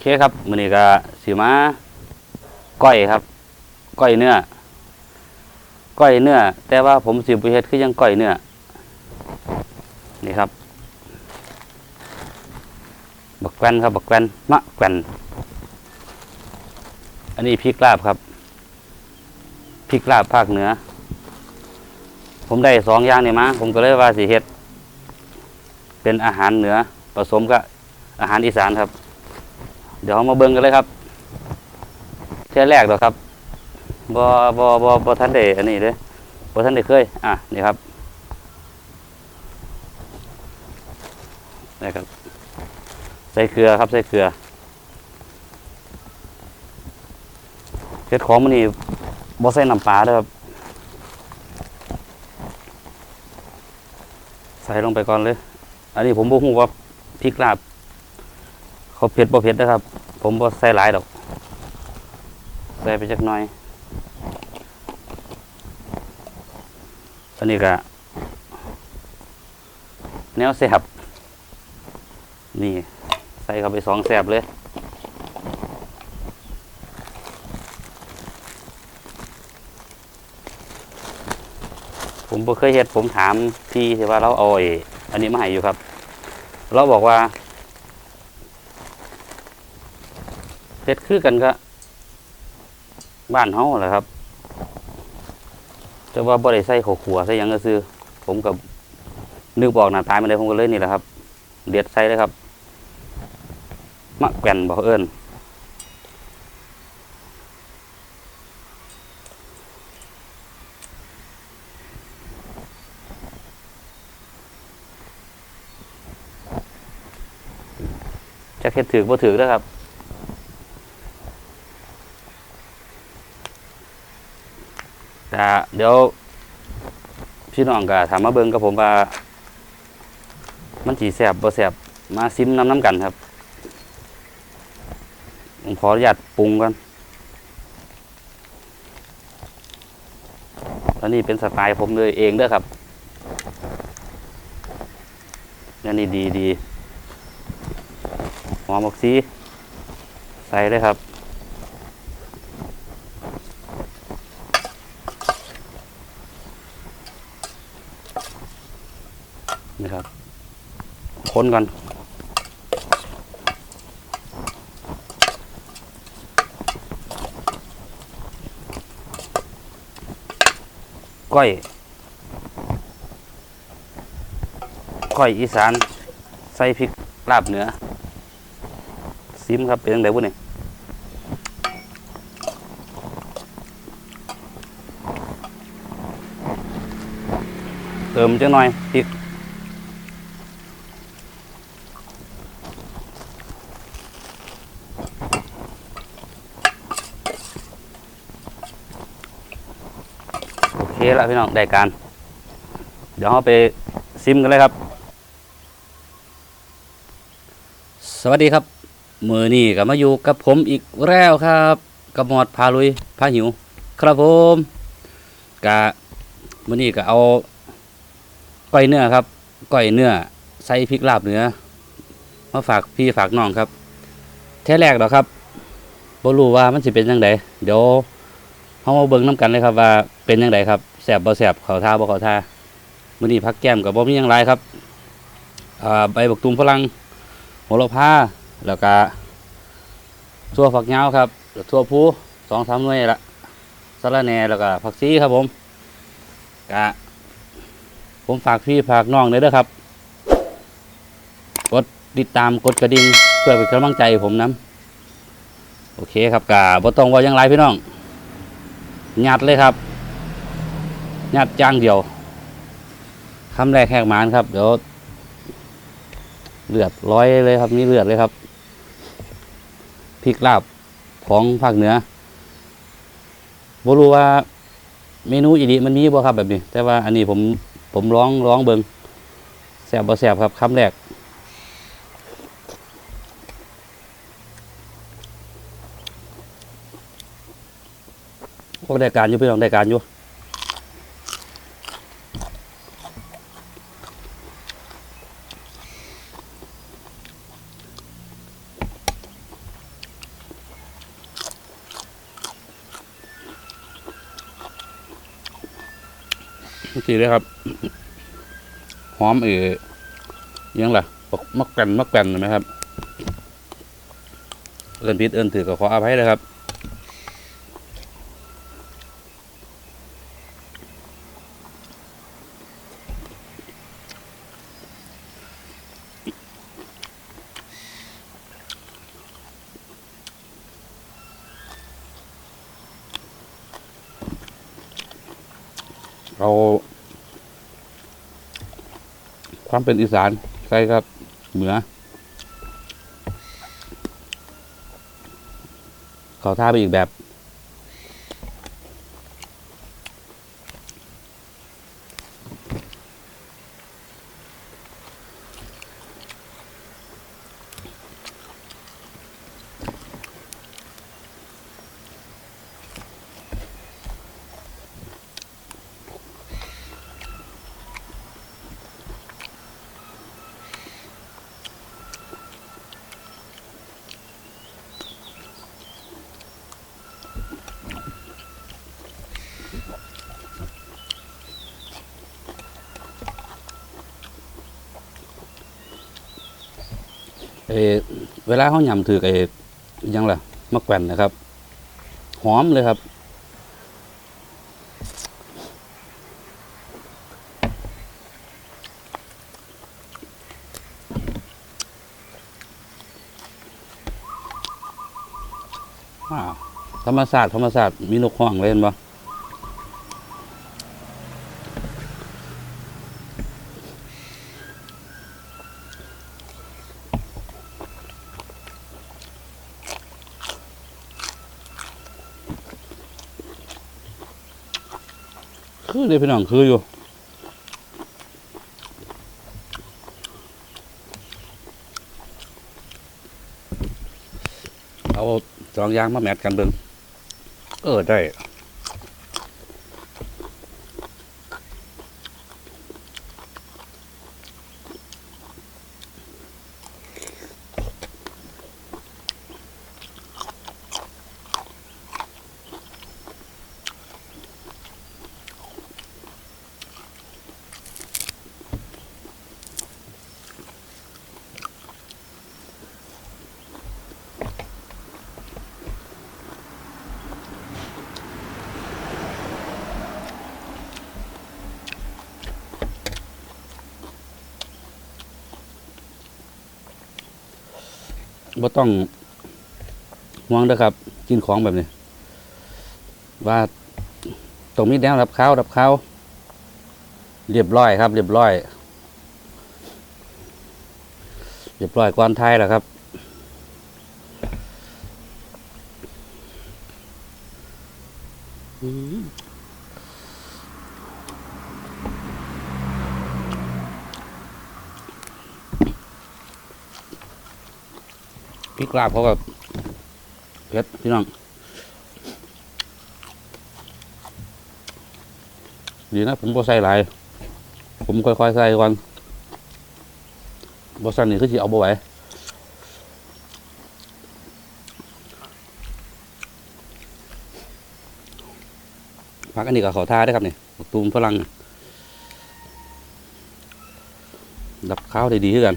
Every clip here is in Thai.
เคครับมือนี้ก็สิมาก้อยครับ ก้อยเนื้อ ก้อยเนื้อ แต่ว่าผมสิบ่เฮ็ดคือยังก้อยเนื้อ นี่ครับ บักแกวนครับบักแกวนมะแกวนอันนี้พริกลาบครับพริกลาบภาคเหนือ ผมได้สองอย่างนี่มาผมก็เลยว่าสิเฮ็ด เป็นอาหารเหนือผสมกับอาหารอีสานครับ เดี๋ยวเรามาเบิ่งกันเลยครับเท่ยแรกดอครับบ่บ่บ่บ่ทันได้อันนี้เด้อบ่ทันได้เคยอะนี่ครับนี่ครับ ใส่เกลือครับใส่เกลือเฮ็ดของมันนี่บ่ใส่น้ำปลาด้อครับใส่ลงไปก่อนเลย อันนี้ผมบ่ฮู้ว่าพริกลาบ เขาเผ็ดบ่เผ็ดนะครับ ผมบ่ใส่หลายดอก ใส่ไปจักหน่อย อันนี้ก็แนวแสบนี่ ใส่เข้าไปสองแสบเลยผมเคยเฮ็ดผมถามพี่ที่ว่าเราเอาออันนี้มาให้อยู่ครับ เราบอกว่า เฮ็ดคือกันก็บ้านเฮาแหละครับ แต่ว่าบ่ได้ใส่ข้าวขัวใส่ยังก็ซื้อผมกับนึกบอกหน้าตายมันเลยผมก็เลยนี่แหละครับเด็ดใส่เลยครับมะแกวนบอกเอิ้นจะเฮ็ดถือบ่ถือเด้อครับ แต่ เดี๋ยว พี่น้องก็ถามมาเบิ่งกับผมว่า มันสีแสบบ่แสบมาซิมน้ำน้ำกันครับผมขออนุญาตปรุงกันอันนี้เป็นสไตล์ผมเลยเองด้อครับอันนี้ดีดีหอมบักซีใส่เลยครับ นี่ครับ คนก่อนก้อยก้อยอีสานใส่พริกลาบเหนือซิมครับเป็นยังไงบุ้นี่เติมจังหน่อยพริก โอเค แล้วพี่น้องได้การ เดี๋ยวเราไปซิมกันเลยครับ สวัสดีครับ มือนี่ก็มาอยู่กับผมอีกแล้วครับกับหมอดพาลุยพาหิว ครับผมกะมือนี่ก็เอาก้อยเนื้อครับก้อยเนื้อใส่พริกลาบเนื้อมาฝากพี่ฝากน้องครับ แท้แรกดอกครับบ่รู้ว่ามันสิเป็นยังไงเดี๋ยวเขามาเบิ่งน้กันเลยครับว่าเป็นยังไงครับ แสบบ่แสบเขาท่าบ่เขาท่ามื้อนี้พักแก้มกับบ่มีหยังไรครับอ่าใบบักตูมฝรั่งโหระพาแล้วก็ทั่วฝักยาวครับทั่วพูสองสามหน่วยละสะรแหน่แล้วก็ผักชีครับผมกะผมฝากพี่ฝากน้องเลยเด้อครับ กดติดตามกดกระดิ่งเพื่อเป็นกำลังใจผมนํโอเคครับกะบ่ต้องว่ายังไรพี่น้องหยัดเลยครับ ยัดจ้างเดียวคำแรกแหกมานครับ เดี๋ยวเลือดร้อยเลยครับนี่เลือดเลยครับพริกลาบของภาคเหนือบรู้ว่าเมนูอีดีมันมีบ่ครับแบบนี้ แต่ว่าอันนี้ผมผมร้องร้องเบิงแสบบ่แสบครับคำแรกพวกได้การอยู่พี่น้องได้การอยู่ สีเลยครับ หอมเอ๋ยังล่ะบอกมักกันมักกันเห็นไหมครับ เอินพิษเอินถือก็ขออภัยเลยครับเอา ความเป็นอีสานใส่ครับเหมือเขาท่าไปอีกแบบ เอเวลาเขายำถือไอ้ยังล่ะมะแขวนนะครับ หอมเลยครับ ธรรมศาสตร์ธรรมศาสตร์มีนกห้องเลยเห็นปะ คือเดี๋ยพี่น้องคืออยู่เอาสองอย่างมาแมทกันเบิ่งเออได้ บ่ต้องห่วงนะครับ กินของแบบนี้ ว่าตรงนี้แนวรับข้าวรับข้าวเรียบร้อยครับ เรียบร้อย เรียบร้อยก่อนไทยแล้วครับ พริกลาบเขากับเผ็ดพี่น้อง ดีนะ ผมบ่ใส่หลาย ผมค่อยๆใส่ก่อนบ่ใส่นี่คือสิเอาบ่ไหวพักอันนี้ก็เขาท่าได้ครับนี่บักตูมฝรั่งดับข้าวได้ดีขึ้นกัน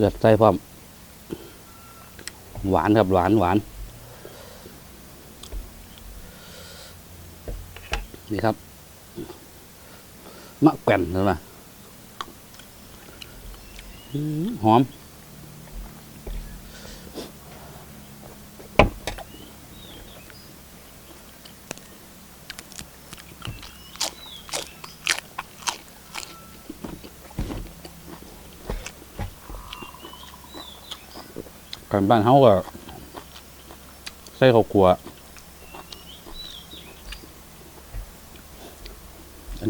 เลือดใส่พร้อม หวานครับหวานหวาน นี่ครับ มะแก่นใช่ไหมหอม กันบ้านเฮาก็ใส่ข้าวคั่ว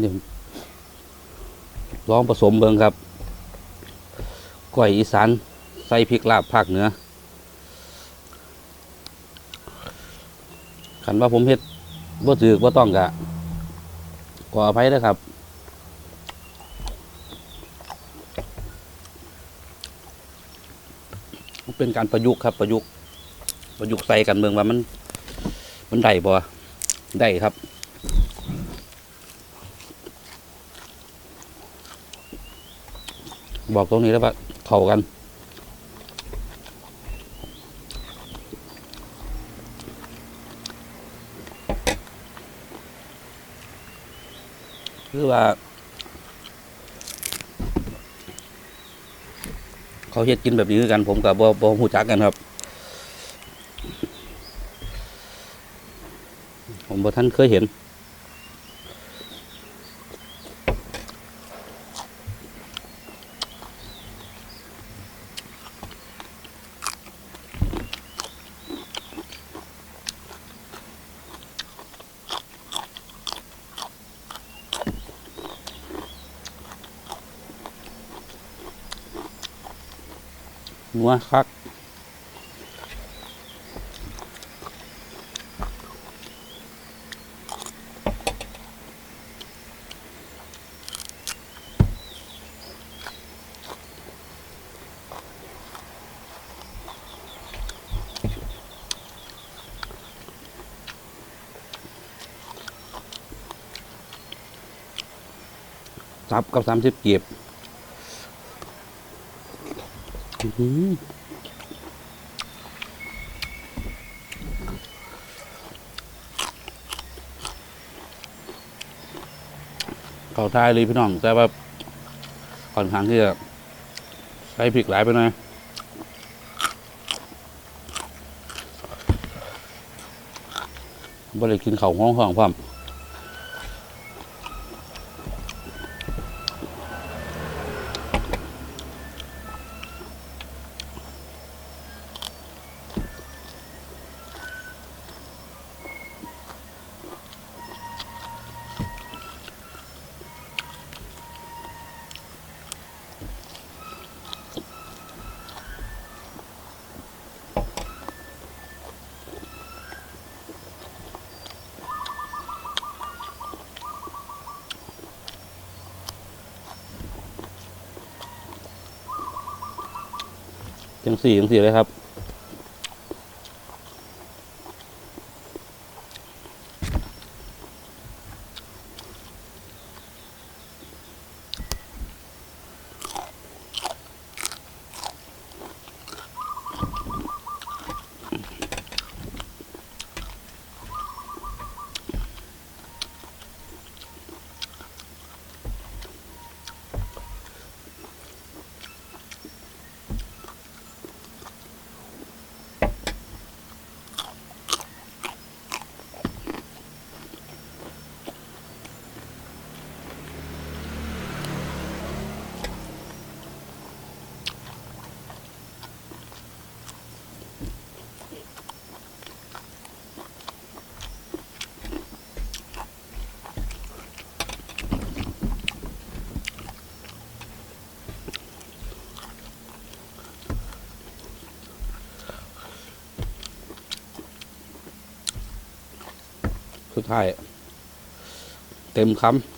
นี่ลองผสมเบิงครับก้อยอีสานใส่พริกลาบภาคเหนือขันว่าผมเฮ็ดบ่ถือบ่ต้องกะขออภัยนะครับ เป็นการประยุกต์ครับ ประยุกต์ประยุกต์ใส่กันเมืองว่ามัน มันได้บ่ได้ครับบอกตรงนี้แล้วว่าเข้ากัน คือว่า เขาเฮ็ดกินแบบนี้คือกันผมกับบ่บ่ฮู้จักกันครับ ผมบ่ท่านเคยเห็น นัวคักซับกับสามสิบเกียบ เขาทายเลยพี่น้อง แต่ว่าค่อนข้างที่จะใส่พริกหลายไปหน่อยบ่ได้กินข้าวห้องห้องพร้อม จังสี่จังสี่เลยครับ สุดท้าย เต็มคำ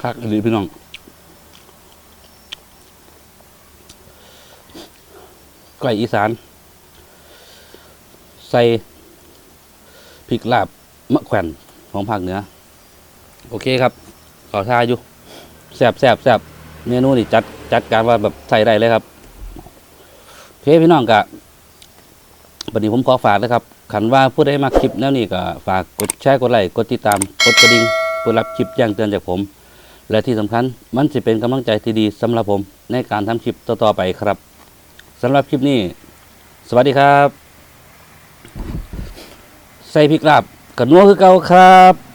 คักอีหลีพี่น้องก้อยอีสาน ใส่พริกลาบมะแขวนของภาคเหนือ โอเคครับ ขอทาอยู่แซบแซบแซบเมนูนี่จัดจัดการว่าแบบใส่ได้เลยครับโอเคพี่น้องกะวันนี้ผมขอฝากนะครับขันว่าผู้ใดมาคลิปแนวนี้ก็ฝากกดแชร์กดไลค์กดติดตามกดกระดิ่ง เพื่อรับคลิปแจ้งเตือนจากผม และที่สำคัญมันจะเป็นกำลังใจที่ดีสำหรับผมในการทำคลิปต่อๆไปครับสำหรับคลิปนี้ สวัสดีครับ ใส่พริกลาบกับนัวคือเก่าครับ